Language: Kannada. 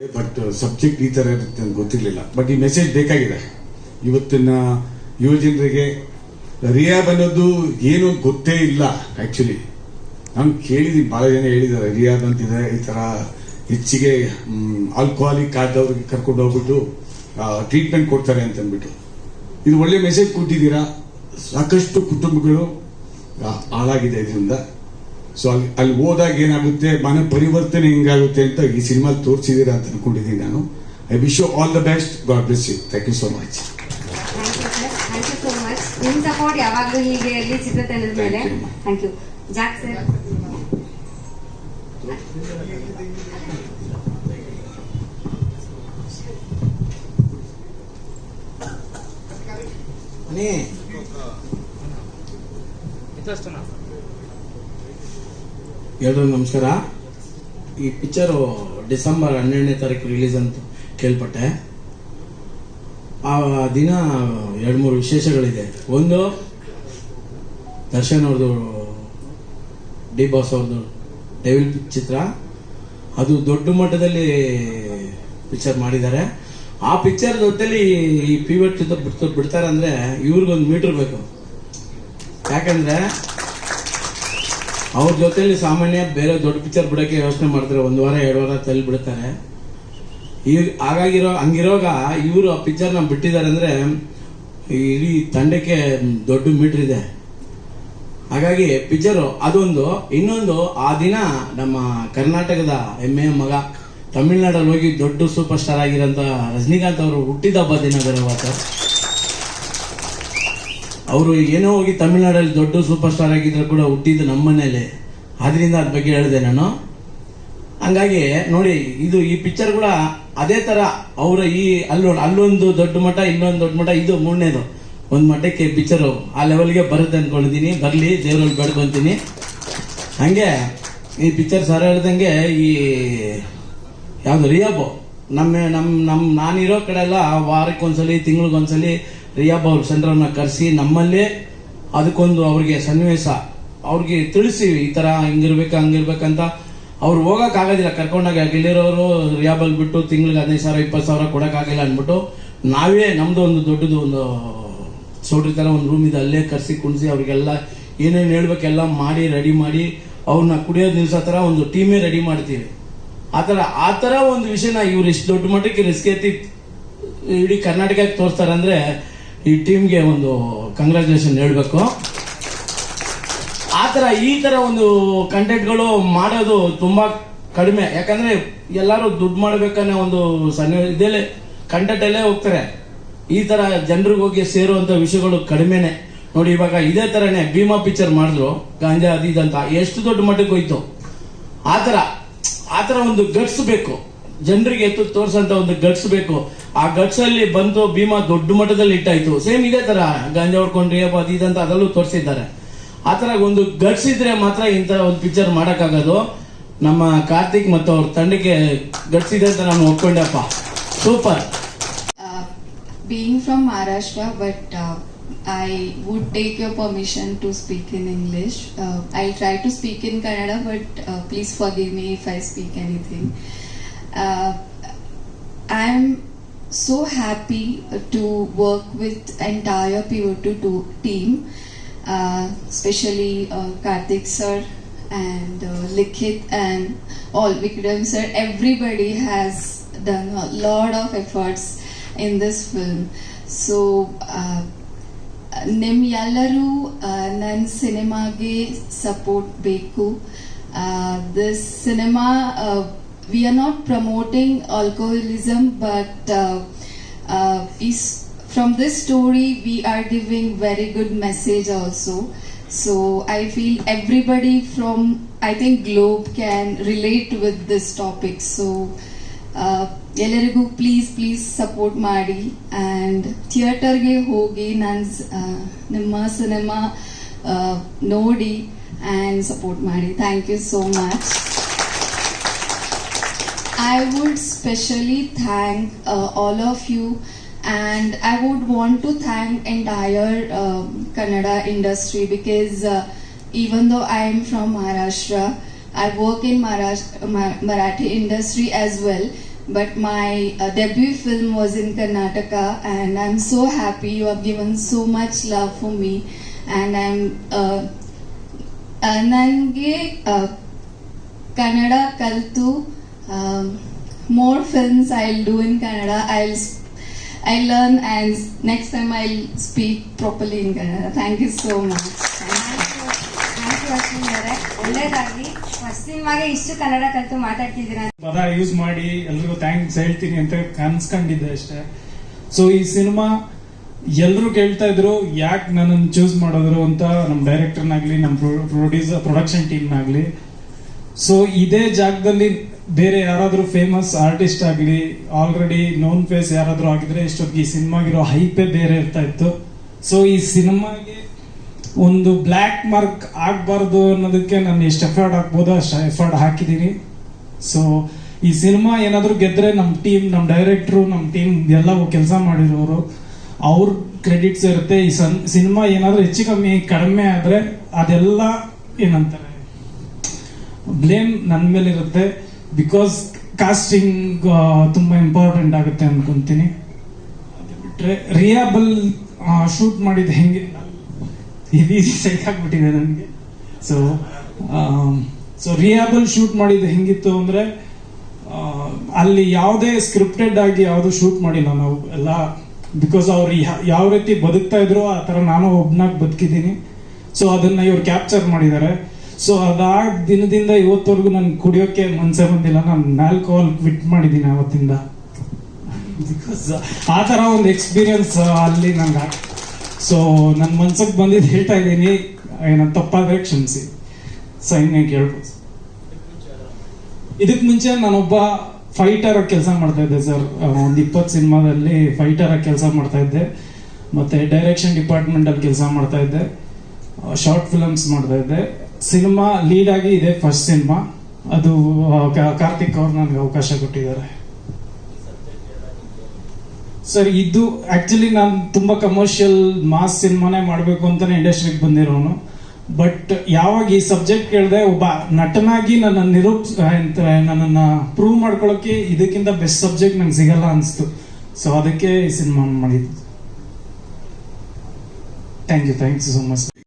ಬಟ್ ಸಬ್ಜೆಕ್ಟ್ ಈ ತರ ಇರುತ್ತೆ ಅಂತ ಗೊತ್ತಿರಲಿಲ್ಲ. ಬಟ್ ಈ ಮೆಸೇಜ್ ಬೇಕಾಗಿದೆ. ಇವತ್ತಿನ ಯುವ ಜನರಿಗೆ ರಿಯಾಬ್ ಅನ್ನೋದು ಏನು ಗೊತ್ತೇ ಇಲ್ಲ ಆಕ್ಚುಲಿ ನಾನು ಕೇಳಿದೀನಿ, ಬಹಳ ಜನ ಹೇಳಿದ್ದಾರೆ ರಿಯಾಬ್ ಅಂತಿದೆ ಈ ತರ ಹೆಚ್ಚಿಗೆ ಆಲ್ಕೋಹಾಲಿಕ್ ಆದವ್ರಿಗೆ ಕರ್ಕೊಂಡು ಹೋಗ್ಬಿಟ್ಟು ಟ್ರೀಟ್ಮೆಂಟ್ ಕೊಡ್ತಾರೆ ಅಂತ ಅಂದ್ಬಿಟ್ಟು. ಇದು ಒಳ್ಳೆ ಮೆಸೇಜ್ ಕೊಟ್ಟಿದ್ದೀರಾ? ಸಾಕಷ್ಟು ಕುಟುಂಬಗಳು ಹಾಳಾಗಿದೆ ಇದರಿಂದ. ಸೊ ಅಲ್ಲಿ ಅಲ್ಲಿ ಹೋದಾಗ ಏನಾಗುತ್ತೆ? ಮನ ಪರಿವರ್ತನೆ ಹೆಂಗಾಗುತ್ತೆ ಅಂತ ಈ ಸಿನಿಮಾ ತೋರಿಸಿದೀರಾ ಅಂತ ಅನ್ಕೊಂಡಿದ್ದೀನಿ ನಾನು. I wish you all the best God bless you thank you so much thank you so support ಯಾವಾಗಲೂ ಹೀಗೆ ಇರಲಿ ಚಿತ್ರತಂಡದ ಮೇಲೆ Thank you. Thank you Jack sir. ನೀ ಎಲ್ರಿಗೂ ನಮಸ್ಕಾರ. ಈ ಪಿಕ್ಚರು ಡಿಸೆಂಬರ್ ಹನ್ನೆರಡನೇ ತಾರೀಕು ರಿಲೀಸ್ ಅಂತ ಕೇಳ್ಪಟ್ಟೆ. ಆ ದಿನ ಎರಡು ಮೂರು ವಿಶೇಷಗಳಿದೆ. ಒಂದು ದರ್ಶನ್ ಅವ್ರದ್ದು ಡಿ ಬಾಸ್ ಅವ್ರದ್ದು ಡೆವಿಲ್ ಚಿತ್ರ. ಅದು ದೊಡ್ಡ ಮಟ್ಟದಲ್ಲಿ ಪಿಕ್ಚರ್ ಮಾಡಿದ್ದಾರೆ. ಆ ಪಿಕ್ಚರ್ ದೊಡ್ಡಲ್ಲಿ ಈ ಪಿವಟ್ ಬಿಡ್ತಾರೆ ಅಂದರೆ ಇವ್ರಿಗೊಂದು ಮೀಟರ್ ಬೇಕು. ಯಾಕಂದ್ರೆ ಅವ್ರ ಜೊತೆಲಿ ಸಾಮಾನ್ಯ ಬೇರೆ ದೊಡ್ಡ ಪಿಕ್ಚರ್ ಬಿಡಕ್ಕೆ ಯೋಚನೆ ಮಾಡ್ತಾರೆ. ಒಂದು ವಾರ, ಎರಡು ವಾರ ತಲ್ಲಿ ಬಿಡ್ತಾರೆ. ಈಗ ಹಾಗಾಗಿರೋ ಹಂಗಿರೋಗ ಇವರು ಆ ಪಿಕ್ಚರ್ನ ಬಿಟ್ಟಿದ್ದಾರೆ ಅಂದ್ರೆ ಇಡೀ ತಂಡಕ್ಕೆ ದೊಡ್ಡ ಮೀಟ್ರ್ ಇದೆ. ಹಾಗಾಗಿ ಪಿಕ್ಚರು ಅದೊಂದು. ಇನ್ನೊಂದು, ಆ ದಿನ ನಮ್ಮ ಕರ್ನಾಟಕದ ಹೆಮ್ಮೆಯ ಮಗ, ತಮಿಳ್ನಾಡಲ್ಲಿ ಹೋಗಿ ದೊಡ್ಡ ಸೂಪರ್ ಸ್ಟಾರ್ ಆಗಿರೋಂಥ ರಜನಿಕಾಂತ್ ಅವರು ಹುಟ್ಟಿದ ಹಬ್ಬ ದಿನ ಬೇರೆ ಅವತ್ತು ಅವರು ಏನೋ ಹೋಗಿ ತಮಿಳ್ನಾಡಲ್ಲಿ ದೊಡ್ಡ ಸೂಪರ್ ಸ್ಟಾರ್ ಆಗಿದ್ರು ಕೂಡ ಹುಟ್ಟಿದ್ದು ನಮ್ಮ ಮನೇಲಿ ಅದರಿಂದ ಅದ್ರ ಬಗ್ಗೆ ಹೇಳಿದೆ ನಾನು. ಹಂಗಾಗಿ ನೋಡಿ, ಇದು ಈ ಪಿಕ್ಚರ್ ಕೂಡ ಅದೇ ತರ ಅವರ ಈ ಅಲ್ಲೋ, ಅಲ್ಲೊಂದು ದೊಡ್ಡ ಮಠ, ಇನ್ನೊಂದು ದೊಡ್ಡ ಮಠ, ಇದು ಮೂರನೇದು. ಒಂದು ಮಠಕ್ಕೆ ಪಿಕ್ಚರು ಆ ಲೆವೆಲ್ಗೆ ಬರುತ್ತೆ ಅಂದ್ಕೊಂಡಿದ್ದೀನಿ ಬರ್ಲಿ, ದೇವರಲ್ಲಿ ಬೇಡ್ಕೊಂತೀನಿ. ಹಂಗೆ ಈ ಪಿಕ್ಚರ್ ಸರ್ ಹೇಳ್ದಂಗೆ ಈ ಯಾವುದು, ರಿಯಾಬು. ನಮ್ಮ ನಮ್ಮ ನಮ್ಮ ನಾನಿರೋ ಕಡೆ ಎಲ್ಲ ವಾರಕ್ಕೊಂದ್ಸಲಿ, ತಿಂಗಳಿಗೊಂದ್ಸಲಿ ರಿಯಾಬ್ ಅವರು ಸೆಂಟರ್ನ ಕರೆಸಿ ನಮ್ಮಲ್ಲೇ ಅದಕ್ಕೊಂದು ಅವ್ರಿಗೆ ಸನ್ನಿವೇಶ, ಅವ್ರಿಗೆ ತಿಳಿಸಿ ಈ ತರ ಹಿಂಗಿರ್ಬೇಕು ಹಂಗಿರ್ಬೇಕಂತ ಅವ್ರು ಹೋಗೋಕ್ಕಾಗೋದಿಲ್ಲ ಕರ್ಕೊಂಡಾಗ ಇಲ್ಲಿರೋರು ರಿಯಾಬಲ್ ಬಿಟ್ಟು ತಿಂಗ್ಳಿಗೆ ಹದಿನೈದು ಸಾವಿರ, ಇಪ್ಪತ್ತು ಸಾವಿರ ಕೊಡೋಕ್ಕಾಗಿಲ್ಲ ಅಂದ್ಬಿಟ್ಟು ನಾವೇ ನಮ್ದು ಒಂದು ದೊಡ್ಡದು ಒಂದು ಸೋಟ್ರಿ ತರ ಒಂದು ರೂಮ್ ಇದೆ ಅಲ್ಲೇ ಕರ್ಸಿ ಕುಣಿಸಿ ಅವ್ರಿಗೆಲ್ಲ ಏನೇನು ಹೇಳ್ಬೇಕೆಲ್ಲ ಮಾಡಿ ರೆಡಿ ಮಾಡಿ ಅವ್ರನ್ನ ಕುಡಿಯೋ ನಿಲ್ಸೋ ಥರ ಒಂದು ಟೀಮೇ ರೆಡಿ ಮಾಡ್ತೀವಿ. ಆತರ ಆ ಥರ ಒಂದು ವಿಷಯನ ಇವ್ರು ಇಷ್ಟು ದೊಡ್ಡ ಮಟ್ಟಕ್ಕೆ ರಿಸ್ಕ್ ಎತ್ತಿ ಇಡೀ ಕರ್ನಾಟಕಕ್ಕೆ ತೋರಿಸ್ತಾರೆ ಅಂದ್ರೆ ಈ ಟೀಮ್ಗೆ ಒಂದು ಕಂಗ್ರ್ಯಾಚುಲೇಷನ್ ಹೇಳಬೇಕು. ಆ ಥರ ಈ ತರ ಒಂದು ಕಂಟೆಂಟ್ಗಳು ಮಾಡೋದು ತುಂಬಾ ಕಡಿಮೆ. ಯಾಕಂದ್ರೆ ಎಲ್ಲರೂ ದುಡ್ಡು ಮಾಡ್ಬೇಕನ್ನೋ ಒಂದು ಸನ್ನಿ ಇದೆಲ್ಲೇ ಕಂಟೆಂಟ್ ಅಲ್ಲೇ ಹೋಗ್ತಾರೆ. ಈ ತರ ಜನರಿಗೆ ಹೋಗಿ ಸೇರುವಂತ ವಿಷಯಗಳು ಕಡಿಮೆನೆ. ನೋಡಿ, ಇವಾಗ ಇದೇ ತರನೇ ಭೀಮಾ ಪಿಕ್ಚರ್ ಮಾಡಿದ್ರು, ಗಾಂಜಾ ಅದು ಇದಂತ ಎಷ್ಟು ದೊಡ್ಡ ಮಟ್ಟಕ್ಕೆ ಹೋಯ್ತು. ಆತರ ಆತರ ಒಂದು ಗಟ್ಸ್ ಬೇಕು. ಜನರಿಗೆ ಎತ್ತು ತೋರಿಸಂತ ಒಂದು ಗಟ್ಸ್ ಬೇಕು. ಆ ಗಟ್ಸ್ ಅಲ್ಲಿ ಬಂತು ಭೀಮಾ ದೊಡ್ಡ ಮಟ್ಟದಲ್ಲಿ ಇಟ್ಟಾಯ್ತು. ಸೇಮ್ ಇದೇ ತರ ಗಾಂಜಾ ಹೊಡ್ಕೊಂಡ್ರಿ ಅದು ಇದಂತ ಅದರಲ್ಲೂ ತೋರಿಸಿದ್ದಾರೆ. ಆತರ ಒಂದು ಗಟ್ಸ್ ಇದ್ರೆ ಮಾತ್ರ ಇಂತ ಒಂದು ಪಿಕ್ಚರ್ ಮಾಡಕ್ಕಾಗೋದು. ನಮ್ಮ ಕಾರ್ತಿಕ್ ಮತ್ತು ಅವ್ರ ತಂಡಕ್ಕೆ ಗಟ್ಸ್ ಇದೆ ಅಂತ ನಾನು ಒಪ್ಕೊಂಡೆಪ್ಪ. Super. Being from Maharashtra but I would permission to speak in English. Uh, I'll try to speak in Kannada, but uh, please forgive me if I speak anything. Uh, I'm so happy to work with entire Pivotu to- team, uh, especially uh, Karthik sir and uh, Likhit and all Vikram sir. Everybody has done a lot of efforts in this film. So, uh, ನಿಮ್ ಎಲ್ಲರೂ ನನ್ನ ಸಿನಿಮಾಗೆ ಸಪೋರ್ಟ್ ಬೇಕು this cinema we are not promoting alcoholism but is from this story we are giving very good message also so i feel everybody from i think globe can relate with this topic so uh, ಎಲ್ಲರಿಗೂ ಪ್ಲೀಸ್ ಪ್ಲೀಸ್ ಸಪೋರ್ಟ್ ಮಾಡಿ ಆ್ಯಂಡ್ ಥಿಯೇಟರ್ಗೆ ಹೋಗಿ ನಾನು ನಿಮ್ಮ ಸಿನಿಮಾ ನೋಡಿ ಆ್ಯಂಡ್ ಸಪೋರ್ಟ್ ಮಾಡಿ thank you so much I would specially thank uh, all of you, and I would want to thank entire um, Kannada industry because uh, even though I am from Maharashtra, I work in Maharash- Ma- Marathi industry as well. but my uh, debut film was in Karnataka, and I'm so happy you have given so much love for me, and I'm uh, ನನಗೆ ಕನ್ನಡ ಕಲಿತು More films I do in Kannada I I learn learn next next I speak properly properly in thank you you so much. ಸಿನಿಮಾಗೆ ಇಷ್ಟು ಕನ್ನಡ ಕಲಿತು ಮಾತಾಡ್ತಿದ್ದೀರಾ ಪದ ಯೂಸ್ ಮಾಡಿ ಎಲ್ರಿಗೂ ಥ್ಯಾಂಕ್ಸ್ ಹೇಳ್ತೀನಿ ಅಂತ ಕನ್ಸ್ಕೊಂಡಿದ್ದೆ ಅಷ್ಟೇ. ಸೊ ಈ ಸಿನಿಮಾ ಎಲ್ಲರೂ ಕೇಳ್ತಾ ಇದ್ರು, ಯಾಕೆ ನನ್ನನ್ನು ಚೂಸ್ ಮಾಡಿದ್ರು ಅಂತ ನಮ್ಮ ಡೈರೆಕ್ಟರ್ನಾಗ್ಲಿ ನಮ್ಮ ಪ್ರೊಡ್ಯೂಸರ್ ಪ್ರೊಡಕ್ಷನ್ ಟೀಮ್ನಾಗ್ಲಿ ಸೊ ಇದೇ ಜಾಗದಲ್ಲಿ ಬೇರೆ ಯಾರಾದರೂ ಫೇಮಸ್ ಆರ್ಟಿಸ್ಟ್ ಆಗಲಿ ಆಲ್ರೆಡಿ ನೋನ್ ಫೇಸ್ ಯಾರಾದರೂ ಆಗಿದ್ರೆ ಇಷ್ಟೊತ್ತಿಗೆ ಈ ಸಿನಿಮಾಗಿರೋ ಹೈಪೇ ಬೇರೆ ಇರ್ತಾ ಇತ್ತು. ಸೊ ಈ ಸಿನಿಮಾಗೆ ಒಂದು ಬ್ಲ್ಯಾಕ್ ಮಾರ್ಕ್ ಆಗಬಾರ್ದು ಅನ್ನೋದಕ್ಕೆ ನಾನು ಎಷ್ಟು ಎಫರ್ಟ್ ಹಾಕ್ಬೋದು ಅಷ್ಟು ಎಫರ್ಟ್ ಹಾಕಿದ್ದೀನಿ. ಸೊ ಈ ಸಿನಿಮಾ ಏನಾದರೂ ಗೆದ್ದರೆ ನಮ್ಮ ಟೀಮ್ ನಮ್ಮ ಡೈರೆಕ್ಟ್ರು ನಮ್ಮ ಟೀಮ್ ಎಲ್ಲ ಕೆಲಸ ಮಾಡಿರೋರು, ಅವ್ರ ಕ್ರೆಡಿಟ್ಸ್ ಇರುತ್ತೆ. ಈ ಸನ್, ಸಿನಿಮಾ ಏನಾದರೂ ಹೆಚ್ಚು ಕಮ್ಮಿ, ಕಡಿಮೆ ಆದರೆ ಅದೆಲ್ಲ ಏನಂತಾರೆ ಬ್ಲೇಮ್ ನನ್ನ ಮೇಲೆ ಇರುತ್ತೆ ಬಿಕಾಸ್ ಕಾಸ್ಟಿಂಗ್ ತುಂಬ ಇಂಪಾರ್ಟೆಂಟ್ ಆಗುತ್ತೆ ಅನ್ಕೊಂತೀನಿ. ಅದು ಬಿಟ್ಟರೆ ರಿಯಾಬಲ್ ಶೂಟ್ ಮಾಡಿದ ಹೆಂಗೆ? ಹೆವಿ ಸೈಕ್ ಆಗ್ಬಿಟ್ಟಿದೆ ನನಗೆ. ಸೊ ಸೊ ರಿಯಾಬಲ್ ಶೂಟ್ ಮಾಡಿದ ಹೆಂಗಿತ್ತು ಅಂದ್ರೆ ಅಲ್ಲಿ ಯಾವುದೇ ಸ್ಕ್ರಿಪ್ಟೆಡ್ ಆಗಿ ಯಾವುದು ಶೂಟ್ ಮಾಡಿಲ್ಲ ನಾವು. ಎಲ್ಲ ಬಿಕಾಸ್ ಅವ್ರು ಯಾವ ರೀತಿ ಬದುಕ್ತಾ ಇದ್ರು ಆ ಥರ ನಾನು ಒಬ್ನಾಗ್ ಬದುಕಿದ್ದೀನಿ. ಸೊ ಅದನ್ನ ಇವ್ರು ಕ್ಯಾಪ್ಚರ್ ಮಾಡಿದ್ದಾರೆ. ಸೊ ಅದಾದ ದಿನದಿಂದ ಇವತ್ತವರೆಗೂ ನಾನು ಕುಡಿಯೋಕೆ ಮನ್ಸೆ ಬಂದಿಲ್ಲ. ನಾನು ಆಲ್ಕೋಹಾಲ್ ಕ್ವಿಟ್ ಮಾಡಿದ್ದೀನಿ ಅವತ್ತಿಂದ. ಬಿಕಾಸ್ ಆ ಥರ ಒಂದು ಎಕ್ಸ್ಪೀರಿಯನ್ಸ್ ಅಲ್ಲಿ ನಂಗೆ ಸೊ ನನ್ನ ಮನ್ಸಿಗೆ ಬಂದಿದ್ದು ಹೇಳ್ತಾ ಇದ್ದೀನಿ. ಏನೋ ತಪ್ಪಾದ್ರೆ ಕ್ಷಮಿಸಿ. ಸೊ ಇನ್ನೇ ಕೇಳ್ಬೋದು ಇದಕ್ ಮುಂಚೆ ನಾನೊಬ್ಬ ಫೈಟರ್ ಕೆಲಸ ಮಾಡ್ತಾ ಇದ್ದೆ ಸರ್ ಒಂದು ಇಪ್ಪತ್ತು ಸಿನಿಮಾದಲ್ಲಿ ಫೈಟರ್ ಕೆಲಸ ಮಾಡ್ತಾ ಇದ್ದೆ. ಮತ್ತೆ ಡೈರೆಕ್ಷನ್ ಡಿಪಾರ್ಟ್ಮೆಂಟ್ ಅಲ್ಲಿ ಕೆಲಸ ಮಾಡ್ತಾ ಇದ್ದೆ. ಶಾರ್ಟ್ ಫಿಲಮ್ಸ್ ಮಾಡ್ತಾ ಇದ್ದೆ. ಸಿನಿಮಾ ಲೀಡ್ ಆಗಿ ಇದೆ ಫಸ್ಟ್ ಸಿನಿಮಾ. ಅದು ಕಾರ್ತಿಕ್ ಅವ್ರು ನನಗೆ ಅವಕಾಶ ಕೊಟ್ಟಿದ್ದಾರೆ. ಸರ್ ಇದು ಆಕ್ಚುಲಿ ನಾನು ತುಂಬಾ ಕಮರ್ಷಿಯಲ್ ಮಾಸ್ ಸಿನಿಮಾನೇ ಮಾಡಬೇಕು ಅಂತಾನೆ ಇಂಡಸ್ಟ್ರಿಗೆ ಬಂದಿರೋನು. ಬಟ್ ಯಾವಾಗ ಈ ಸಬ್ಜೆಕ್ಟ್ ಕೇಳಿದೆ ಒಬ್ಬ ನಟನಾಗಿ ನನ್ನ ನಿರೂಪ್ ನನ್ನನ್ನ ಪ್ರೂವ್ ಮಾಡ್ಕೊಳ್ಳೋಕೆ ಇದಕ್ಕಿಂತ ಬೆಸ್ಟ್ ಸಬ್ಜೆಕ್ಟ್ ನಂಗೆ ಸಿಗಲ್ಲ ಅನಿಸ್ತು. ಸೊ ಅದಕ್ಕೆ ಈ ಸಿನಿಮಾ ಮಾಡಿದ್ದು. Thank you thank you so much